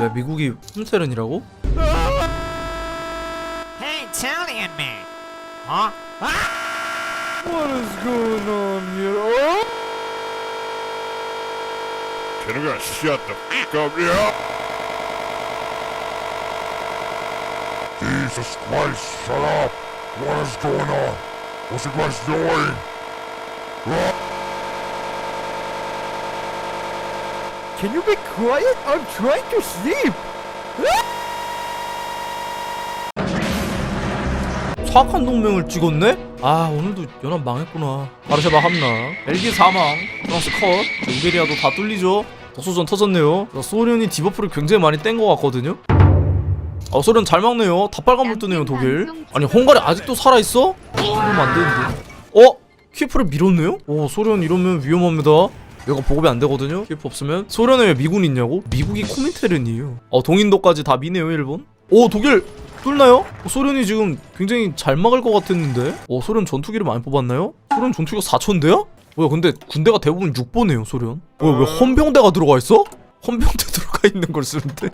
왜 미국이 홈세련이라고? Hey, Italian man. Huh? What is going on here? Oh! Can we shut the fuck up, yeah? Jesus Christ, shut up! What is going on? What's you guys doing? Can you be quiet? I'm trying to sleep. 사악한 동맹을 찍었네? 아 오늘도 연합 망했구나 바르샤바 함락 벨기에 사망 프랑스 컷 자, 이베리아도 다 뚫리죠 독소전 터졌네요 자, 소련이 디버프를 굉장히 많이 뗀 것 같거든요 아 소련 잘 막네요 다 빨간불 뜨네요 독일 아니 헝가리 아직도 살아있어? 이러면 안 되는데 어? 키예프를 밀었네요? 오 소련 이러면 위험합니다 얘가 보급이 안 되거든요 키예프 없으면 소련에 왜 미군이 있냐고? 미국이 코민테른이에요 어 동인도까지 다 미네요 일본 오 독일 뚫나요? 어, 소련이 지금 굉장히 잘 막을 것 같았는데 어 소련 전투기를 많이 뽑았나요? 소련 전투기가 4천대야? 뭐야 근데 군대가 대부분 6번이에요 소련 뭐야 왜 헌병대가 들어가 있어? 헌병대 들어가 있는 걸 쓰는데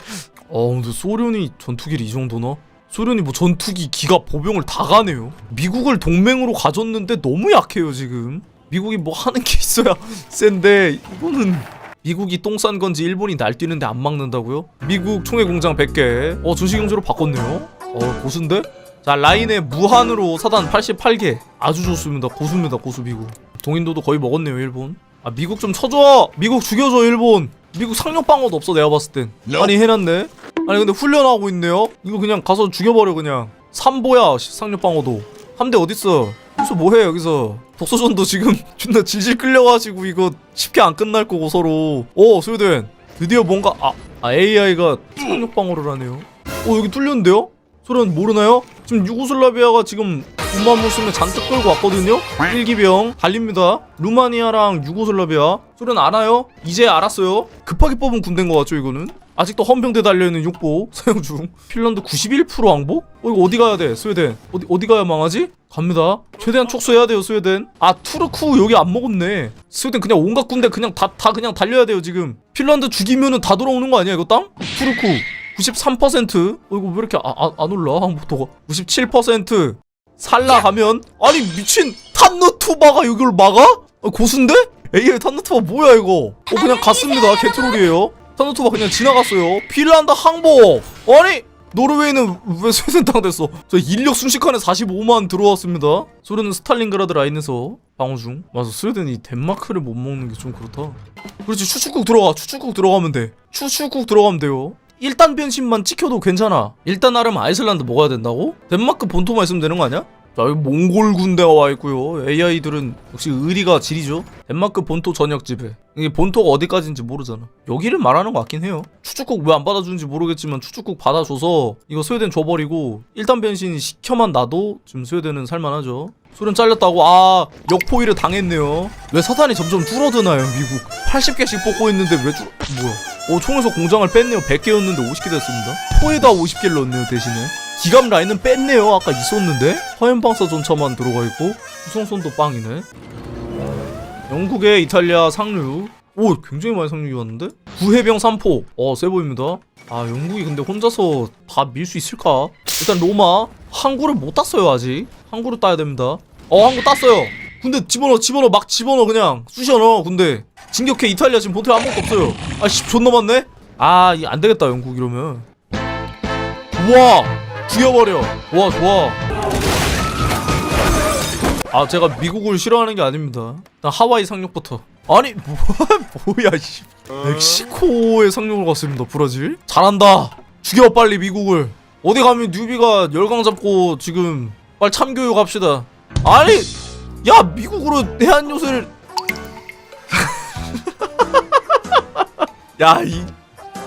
어 근데 소련이 전투기를 이 정도나? 소련이 뭐 전투기 기가 보병을 다 가네요 미국을 동맹으로 가졌는데 너무 약해요 지금 미국이 뭐 하는 게 있어야 센데 이거는 미국이 똥 싼 건지 일본이 날뛰는데 안 막는다고요? 미국 총회 공장 100개. 어 전시경제로 바꿨네요. 어 고수인데? 자 라인에 무한으로 사단 88개. 아주 좋습니다. 고수입니다 고수 미국. 동인도도 거의 먹었네요 일본. 아 미국 좀 쳐줘! 미국 죽여줘 일본! 미국 상륙방어도 없어 내가 봤을 땐. 아니 해놨네. 아니 근데 훈련하고 있네요. 이거 그냥 가서 죽여버려 그냥. 삼보야 상륙방어도. 함대 어딨어 여기서 뭐해 여기서 독소전도 지금 존나 질질 끌려가지고 이거 쉽게 안 끝날 거고 서로 오 스웨덴 드디어 뭔가 아, 아 AI가 상륙 방어를 하네요 어 여기 뚫렸는데요? 소련 모르나요? 지금 유고슬라비아가 지금 군만 모습에 잔뜩 끌고 왔거든요? 일기병 달립니다 루마니아랑 유고슬라비아 소련 알아요? 이제 알았어요 급하게 뽑은 군대인 것 같죠 이거는? 아직도 헌병대 달려있는 육보 사용 중. 핀란드 91% 왕복? 어 이거 어디 가야 돼 스웨덴? 어디 어디 가야 망하지? 갑니다. 최대한 촉수해야 돼요 스웨덴. 아 투르쿠 여기 안 먹었네. 스웨덴 그냥 온갖 군대 그냥 다 다 그냥 달려야 돼요 지금. 핀란드 죽이면은 다 돌아오는 거 아니야 이거 땅? 투르쿠 93%어 이거 왜 이렇게 아, 아, 안 올라? 항복도가 97% 살라 가면? 아니 미친 탄누투바가 이걸 막아? 아, 고수인데? AI 탄누투바 뭐야 이거? 어 그냥 갔습니다 개트롤이에요 탄누투바 그냥 지나갔어요. 핀란드 항복! 아니 노르웨이는 왜땅 됐어? 저 인력 순식간에 45만 들어왔습니다. 소련은 스탈린그라드 라인에서 방어 중. 맞아 스웨덴이 덴마크를 못 먹는 게 좀 그렇다. 그렇지 추축국 들어가. 추축국 들어가면 돼. 추축국 들어가면 돼요. 1단 변신만 찍혀도 괜찮아. 일단 나름 아이슬란드 먹어야 된다고? 덴마크 본토만 있으면 되는 거 아니야? 자 여기 몽골 군대가 와 있고요. AI들은 역시 의리가 지리죠. 덴마크 본토 전역 지배. 이게 본토가 어디까지인지 모르잖아. 여기를 말하는 것 같긴 해요. 추축국 왜 안 받아주는지 모르겠지만 추축국 받아줘서 이거 스웨덴 줘버리고 일단 변신 시켜만 놔도 지금 스웨덴은 살만하죠. 소련 잘렸다고. 아 역포위를 당했네요. 왜 사단이 점점 줄어드나요 미국? 80개씩 뽑고 있는데 왜 줄... 뭐야? 오 총에서 공장을 뺐네요. 100개였는데 50개 됐습니다. 포에다 50개를 넣었네요 대신에 기갑 라인은 뺐네요. 아까 있었는데? 화염방사 전차만 들어가 있고 수송선도 빵이네. 영국의 이탈리아 상륙 오 굉장히 많이 상륙이 왔는데? 구해병 3포. 어세 보입니다. 아 영국이 근데 혼자서 다 밀 수 있을까? 일단 로마. 항구를 못 땄어요 아직. 항구를 따야 됩니다. 어 항구 땄어요. 근데 집어넣어 집어넣어 막 집어넣어 그냥. 쑤셔 넣어 근데 진격해 이탈리아 지금 본토에 아무것도 없어요. 아씨 존나 많네? 아 이게 안되겠다 영국 이러면. 우와 죽여버려. 와 좋아. 아 제가 미국을 싫어하는 게 아닙니다. 일단 하와이 상륙부터. 아니 뭐, 뭐야 씨. 멕시코에 상륙을 갔습니다 브라질. 잘한다. 죽여 빨리 미국을. 어디 가면 뉴비가 열강 잡고 지금 빨리 참교육 합시다. 아니 야 미국으로 해안 요새를. 야이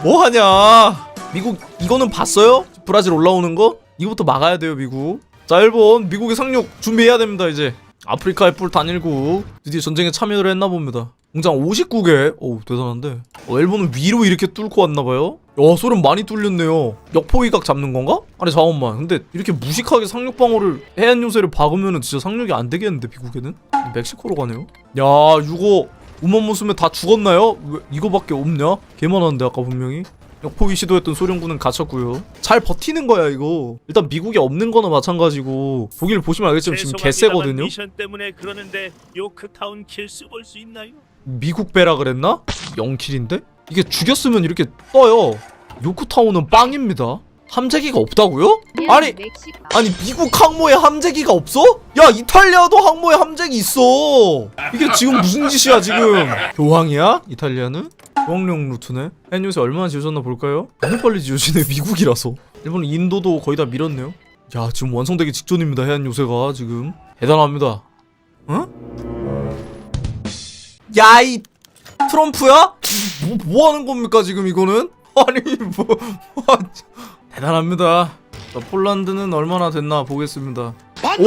뭐하냐? 미국 이거는 봤어요? 브라질 올라오는 거? 이거부터 막아야 돼요 미국 자 일본 미국의 상륙 준비해야 됩니다 이제 아프리카의 뿔 단일국 드디어 전쟁에 참여를 했나 봅니다 공장 59개 오 대단한데 어, 일본은 위로 이렇게 뚫고 왔나봐요 야 소련 많이 뚫렸네요 역포위각 잡는 건가? 아니 잠깐만 근데 이렇게 무식하게 상륙 방어를 해안 요새를 박으면은 진짜 상륙이 안 되겠는데 미국에는? 멕시코로 가네요 야 이거 우먼 모습에 다 죽었나요? 왜 이거밖에 없냐? 개 많았는데 아까 분명히 역 포위 시도했던 소련군은 갇혔고요. 잘 버티는 거야 이거. 일단 미국이 없는 거나 마찬가지고 독일 보시면 알겠지만 지금 개세거든요. 미션 때문에 그러는데 요크타운 킬스 볼수 있나요? 미국 배라 그랬나? 0킬인데? 이게 죽였으면 이렇게 떠요. 요크타운은 빵입니다. 함재기가 없다고요? 아니 아니 미국 항모에 함재기가 없어? 야 이탈리아도 항모에 함재기 있어. 이게 지금 무슨 짓이야 지금? 교황이야? 이탈리아는? 교황령 루트네. 한 요새 얼마나 지어졌나 볼까요? 너무 빨리 지어지네 미국이라서. 일본 인도도 거의 다 밀었네요. 야 지금 완성되기 직전입니다 해안 요새가 지금 대단합니다. 응? 야이 트럼프야? 뭐, 뭐 하는 겁니까 지금 이거는? 아니 뭐, 뭐 대단합니다. 자, 폴란드는 얼마나 됐나 보겠습니다. 오!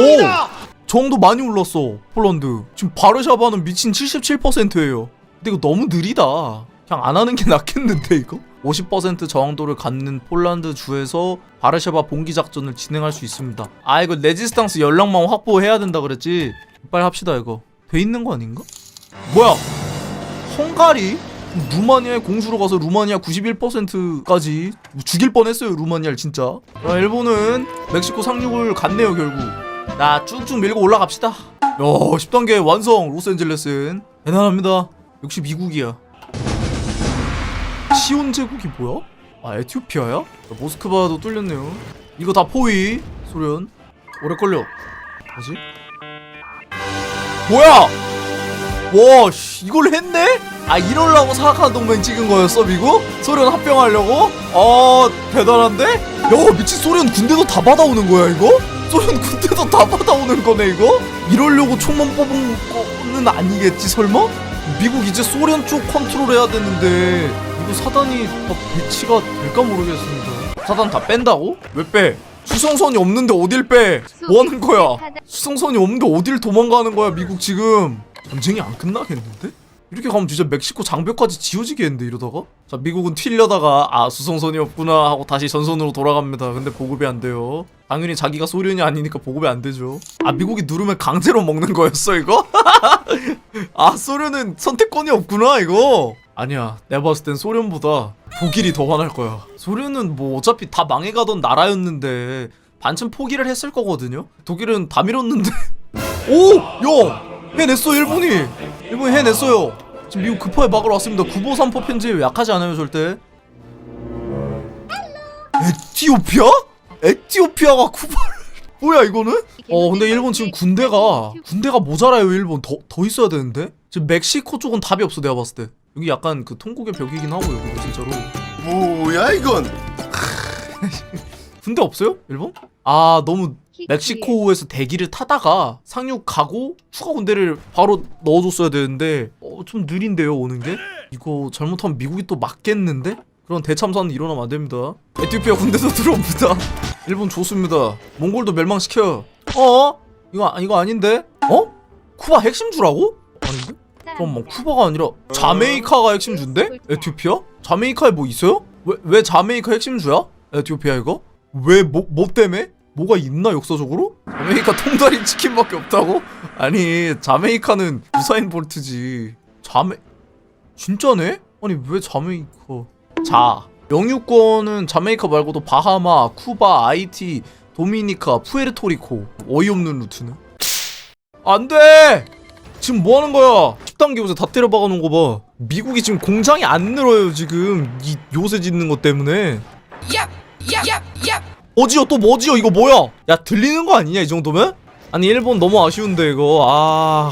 정도 많이 올랐어 폴란드. 지금 바르샤바는 미친 77%예요. 근데 이거 너무 느리다. 그냥 안 하는 게 낫겠는데 이거? 50% 저항도를 갖는 폴란드 주에서 바르샤바 봉기 작전을 진행할 수 있습니다. 아 이거 레지스탕스 연락망 확보해야 된다 그랬지. 빨리 합시다 이거. 돼 있는 거 아닌가? 뭐야? 헝가리? 루마니아에 공수로 가서 루마니아 91%까지 죽일 뻔했어요 루마니아를 진짜 자, 일본은 멕시코 상륙을 갔네요 결국 나 쭉쭉 밀고 올라갑시다 야 10단계 완성 로스앤젤레스는 대단합니다 역시 미국이야 시온 제국이 뭐야? 아 에티오피아야? 자, 모스크바도 뚫렸네요 이거 다 포위 소련 오래 걸려 뭐지? 뭐야 와, 씨, 이걸 했네? 아, 이럴라고 사악한 동맹 찍은 거였어, 미국? 소련 합병하려고? 아, 대단한데? 야, 미친 소련 군대도 다 받아오는 거야, 이거? 소련 군대도 다 받아오는 거네, 이거? 이러려고 총만 뽑은 거는 아니겠지, 설마? 미국 이제 소련 쪽 컨트롤해야 되는데, 이거 사단이 다 배치가 될까 모르겠습니다. 사단 다 뺀다고? 왜 빼? 수송선이 없는데 어딜 빼? 뭐 하는 거야? 수송선이 없는데 어딜 도망가는 거야, 미국 지금? 전쟁이 안 끝나겠는데? 이렇게 가면 진짜 멕시코 장벽까지 지워지겠는데 이러다가? 자 미국은 튀려다가 아 수송선이 없구나 하고 다시 전선으로 돌아갑니다 근데 보급이 안 돼요 당연히 자기가 소련이 아니니까 보급이 안 되죠 아 미국이 누르면 강제로 먹는 거였어 이거? 아 소련은 선택권이 없구나 이거 아니야 내가 봤을 땐 소련보다 독일이 더 화날 거야. 소련은 뭐 어차피 다 망해가던 나라였는데 반쯤 포기를 했을 거거든요? 독일은 다 밀었는데. 오! 야! 해냈어 일본이. 일본이 해냈어요. 지금 미국 급하게 막으러 왔습니다. 953포 편집 약하지 않아요 절대? 에티오피아? 에티오피아가 쿠바를 뭐야 이거는? 어 근데 일본 지금 군대가 군대가 모자라요 일본. 더, 더 있어야 되는데? 지금 멕시코 쪽은 답이 없어 내가 봤을 때 여기 약간 그 통곡의 벽이긴 하고 여기 진짜로. 뭐야 이건? 군대 없어요? 일본? 아 너무 멕시코에서 대기를 타다가 상륙 가고 추가 군대를 바로 넣어줬어야 되는데 어, 좀 느린데요 오는 게? 이거 잘못하면 미국이 또 맞겠는데? 그런 대참사는 일어나면 안 됩니다. 에티오피아 군대도 들어옵니다. 일본 좋습니다. 몽골도 멸망시켜 어? 이거 아- 이거 아닌데? 어? 쿠바 핵심주라고? 아닌데 그럼 뭐 쿠바가 아니라 자메이카가 핵심주인데? 에티오피아? 자메이카에 뭐 있어요? 왜 왜 자메이카 핵심주야? 에티오피아 이거? 왜 뭐 뭐 때문에? 뭐가 있나 역사적으로? 자메이카 통다리 치킨밖에 없다고? 아니 자메이카는 유사인 볼트지. 자메 진짜네? 아니 왜 자메이카? 자 영유권은 자메이카 말고도 바하마, 쿠바, 아이티, 도미니카, 푸에르토리코. 어이없는 루트네. 안돼! 지금 뭐하는 거야? 10단계 요새 다 때려 박아놓은 거 봐. 미국이 지금 공장이 안 늘어요 지금. 이 요새 짓는 것 때문에. 어지요 또 뭐지요? 이거 뭐야? 야 들리는 거 아니냐 이 정도면? 아니 일본 너무 아쉬운데 이거. 아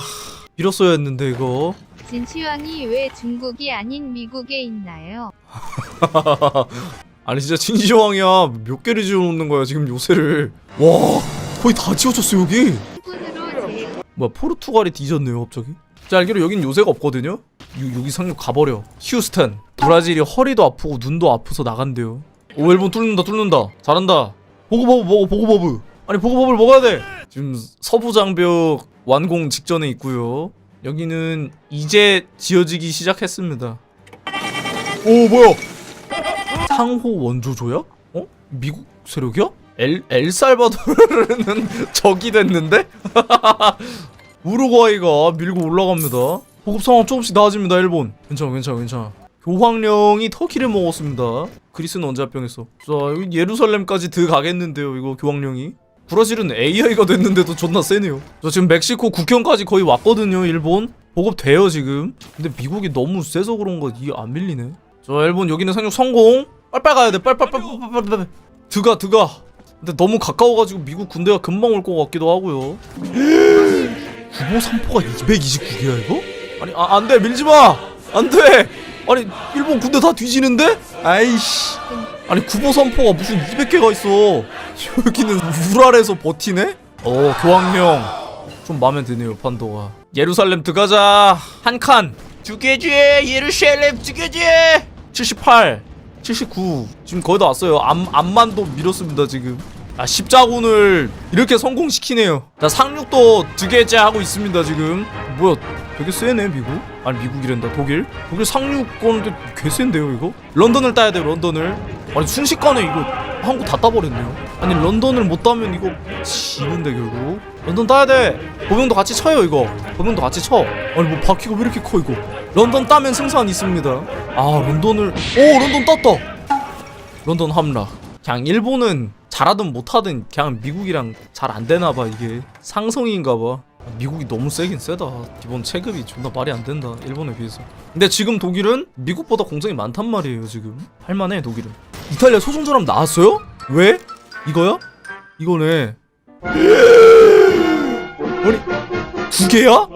밀었어야 했는데 이거. 진시황이 왜 중국이 아닌 미국에 있나요? 아니 진짜 진시황이야. 몇 개를 지어놓는 거야 지금 요새를. 와 거의 다 지워졌어 여기. 뭐야 포르투갈이 뒤졌네요 갑자기 자 알기로 여긴 요새가 없거든요? 요, 여기 상륙 가버려. 휴스턴. 브라질이 허리도 아프고 눈도 아프서 나간대요. 오 일본 뚫는다 뚫는다. 잘한다. 보고버브 먹어 보고버브. 아니 보고버브를 먹어야 돼! 지금 서부 장벽 완공 직전에 있고요. 여기는 이제 지어지기 시작했습니다. 오 뭐야? 상호 원조조야? 어? 미국 세력이야? 엘, 엘살바도르는 적이 됐는데? 우루과이가 밀고 올라갑니다. 보급 상황 조금씩 나아집니다, 일본. 괜찮아, 괜찮아, 괜찮아. 교황령이 터키를 먹었습니다. 그리스는 언제 합병했어? 자 여기 예루살렘까지 들어가겠는데요 이거 교황령이 브라질은 AI가 됐는데도 존나 세네요 저 지금 멕시코 국경까지 거의 왔거든요 일본 보급돼요 지금 근데 미국이 너무 세서 그런가 이게 안 밀리네 자 일본 여기는 상륙 성공 빨빨 가야 돼 빨빨빨빨빨빨 드가 드가 근데 너무 가까워가지고 미국 군대가 금방 올 것 같기도 하고요 구보 삼포가 229개야 이거? 아니 아, 안돼 밀지마! 안돼! 아니 일본 군대 다 뒤지는데? 아이씨. 아니 구보 삼포가 무슨 200개가 있어? 여기는 우랄에서 버티네? 어 교황령. 좀 마음에 드네요 판도가. 예루살렘 들어가자. 한칸. 두개지 예루살렘 두개지 78 79 지금 거의 다 왔어요. 암, 암만도 밀었습니다 지금 아 십자군을 이렇게 성공시키네요. 자 상륙도 두 개째 하고 있습니다 지금. 뭐야 되게 세네 미국? 아니 미국이란다 독일? 독일 상륙권도 개 센데요 이거? 런던을 따야 돼요 런던을. 아니 순식간에 이거 한국 다 따버렸네요. 아니 런던을 못 따면 이거 지는데 결국? 런던 따야 돼! 보명도 같이 쳐요 이거. 보명도 같이 쳐. 아니 뭐 바퀴가 왜 이렇게 커 이거? 런던 따면 승산 있습니다. 아 런던을 오 런던 땄다! 런던 함락 그냥 일본은 잘하든 못하든 그냥 미국이랑 잘 안 되나 봐 이게 상성인가 봐 미국이 너무 세긴 세다 기본 체급이 존나 말이 안 된다 일본에 비해서 근데 지금 독일은 미국보다 공장이 많단 말이에요 지금 할만해 독일은 이탈리아 소송전함 나왔어요? 왜? 이거야? 이거네 아니 두 개야?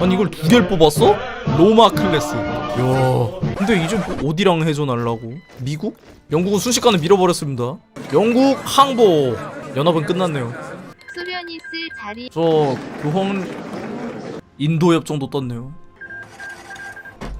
아니 이걸 두 개를 뽑았어? 로마 클래스 야 근데 이제 뭐 어디랑 해전하려고? 미국? 영국은 순식간에 밀어버렸습니다 영국 항복 연합은 끝났네요 소련이 쓸 자리 저 교황 인도 협 정도 떴네요.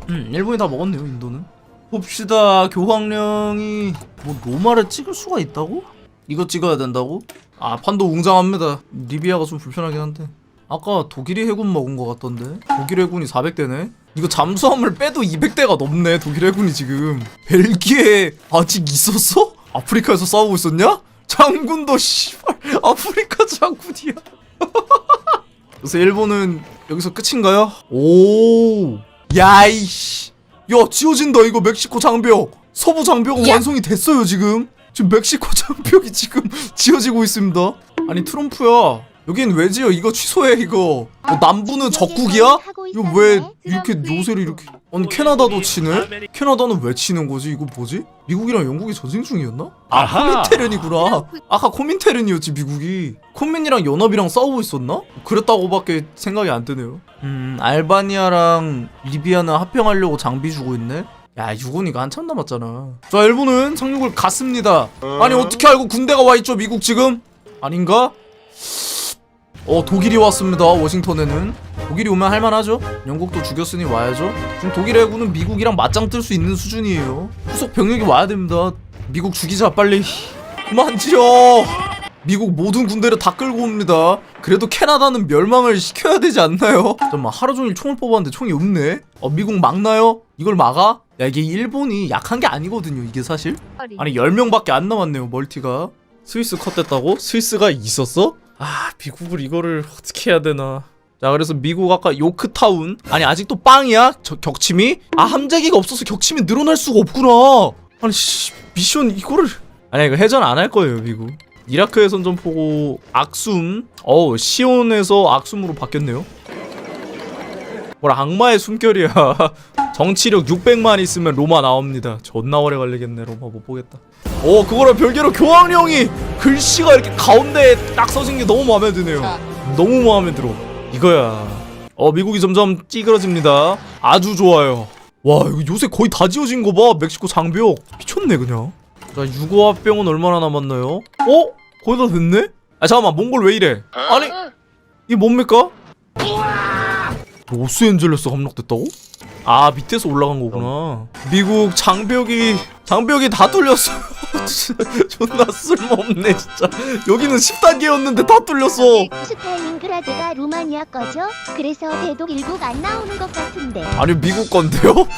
음, 일본이 다 먹었네요, 인도는. 봅시다. 교황령이 뭐 로마를 찍을 수가 있다고? 이거 찍어야 된다고? 아, 판도 웅장합니다. 리비아가 좀 불편하긴 한데. 아까 독일이 해군 먹은 것 같던데. 독일 해군이 400대네. 이거 잠수함을 빼도 200대가 넘네. 독일 해군이 지금. 벨기에 아직 있었어? 아프리카에서 싸우고 있었냐? 장군도 씨발 아프리카 장군이야. 그래서 일본은 여기서 끝인가요? 오, 야이씨, 야 지어진다 이거 멕시코 장벽. 서부 장벽은 완성이 됐어요 지금. 지금 멕시코 장벽이 지금 지어지고 있습니다. 아니 트럼프야, 여긴 왜 지어? 이거 취소해 이거. 뭐 남부는 적국이야? 이거 왜 이렇게 요새를 이렇게? 아니 캐나다도 치네? 캐나다는 왜 치는 거지? 이거 뭐지? 미국이랑 영국이 전쟁 중이었나? 아 코민테른이구나. 아까 코민테른이었지 미국이. 코민이랑 연합이랑 싸우고 있었나? 그랬다고밖에 생각이 안 드네요. 음 알바니아랑 리비아는 합병하려고 장비 주고 있네. 야 유곤이가 한참 남았잖아. 자 일본은 상륙을 갔습니다. 아니 어떻게 알고 군대가 와 있죠 미국 지금? 아닌가? 어 독일이 왔습니다 워싱턴에는. 독일이 오면 할만하죠? 영국도 죽였으니 와야죠? 지금 독일 해군은 미국이랑 맞짱 뜰 수 있는 수준이에요. 후속 병력이 와야 됩니다. 미국 죽이자 빨리. 그만 지어. 미국 모든 군대를 다 끌고 옵니다. 그래도 캐나다는 멸망을 시켜야 되지 않나요? 잠깐만 하루 종일 총을 뽑았는데 총이 없네. 어 미국 막나요? 이걸 막아? 야 이게 일본이 약한 게 아니거든요 이게 사실. 아니 10명밖에 안 남았네요 멀티가. 스위스 컷 됐다고? 스위스가 있었어? 아 미국을 이거를 어떻게 해야 되나. 자 그래서 미국 아까 요크타운? 아니 아직도 빵이야? 저 격침이? 아 함재기가 없어서 격침이 늘어날 수가 없구나. 아니 씨 미션 이거를. 아니 이거 해전 안 할 거예요 미국. 이라크의 선전포고 악숨. 어우 시온에서 악숨으로 바뀌었네요. 뭐라 악마의 숨결이야 정치력 600만 있으면 로마 나옵니다. 존나 오래 걸리겠네 로마 못 보겠다. 오 그거랑 별개로 교황령이 글씨가 이렇게 가운데에 딱 써진 게 너무 마음에 드네요. 너무 마음에 들어. 이거야. 어 미국이 점점 찌그러집니다. 아주 좋아요. 와 이거 요새 거의 다 지어진 거봐. 멕시코 장벽. 미쳤네 그냥. 자 유고합병은 얼마나 남았나요? 어? 거의 다 됐네? 아 잠깐만 몽골 왜 이래? 아니 이게 뭡니까? 로스앤젤레스 함락됐다고? 아 밑에서 올라간 거구나. 미국 장벽이 장벽이 다 뚫렸어. 존나 쓸모없네 진짜. 여기는 10단계였는데 다 뚫렸어. 스탈린그라드가 루마니아 거죠? 그래서 대독 일국 안 나오는 것 같은데. 아니 미국 건데요?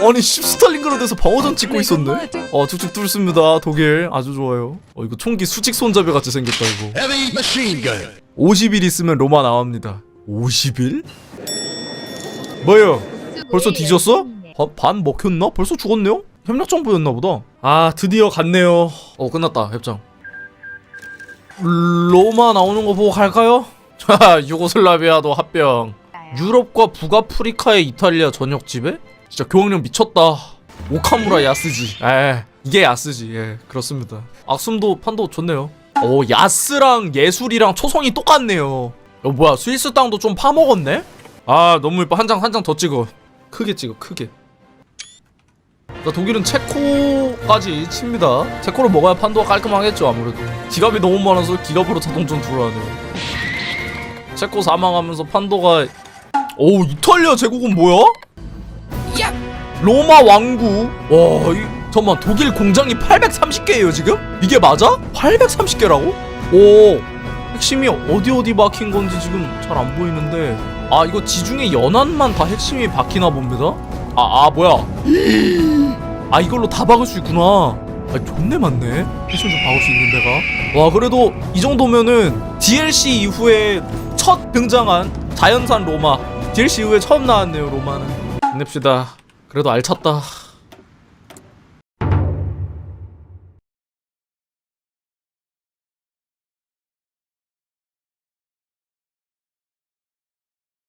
아니 십스탈린그라드에서 방어전 찍고 있었네? 어 쭉쭉 뚫습니다 독일. 아주 좋아요. 어 이거 총기 수직 손잡이 같이 생겼다 이거. Heavy machine gun. 50일 있으면 로마 나옵니다 50일? 뭐요? 벌써 뒤졌어? 반, 반 먹혔나? 벌써 죽었네요? 협력정보였나 보다 아 드디어 갔네요 어 끝났다 협정 로마 나오는 거 보고 갈까요? 하 유고슬라비아도 합병 유럽과 북아프리카의 이탈리아 전역 지배? 진짜 교황령 미쳤다 오카무라 야스지 에 이게 야스지 예 그렇습니다 악숨도 판도 좋네요 오 야스랑 예술이랑 초성이 똑같네요 어 뭐야 스위스 땅도 좀 파먹었네? 아 너무 예뻐 한 장 한 장 더 찍어 크게 찍어 크게 자 독일은 체코까지 칩니다 체코를 먹어야 판도가 깔끔하겠죠 아무래도 기갑이 너무 많아서 기갑으로 자동전 들어가네요 체코 사망하면서 판도가 오 이탈리아 제국은 뭐야? 로마 왕국 와 이, 잠깐만 독일 공장이 830개예요 지금? 이게 맞아? 830개라고? 오 핵심이 어디 어디 박힌 건지 지금 잘 안 보이는데. 아 이거 지중해 연안만 다 핵심이 박히나 봅니다. 아, 아 뭐야. 아 이걸로 다 박을 수 있구나. 아 존내 많네. 핵심 좀 박을 수 있는 데가. 와 그래도 이 정도면은 DLC 이후에 첫 등장한 자연산 로마. DLC 이후에 처음 나왔네요 로마는. 힘냅시다. 그래도 알찼다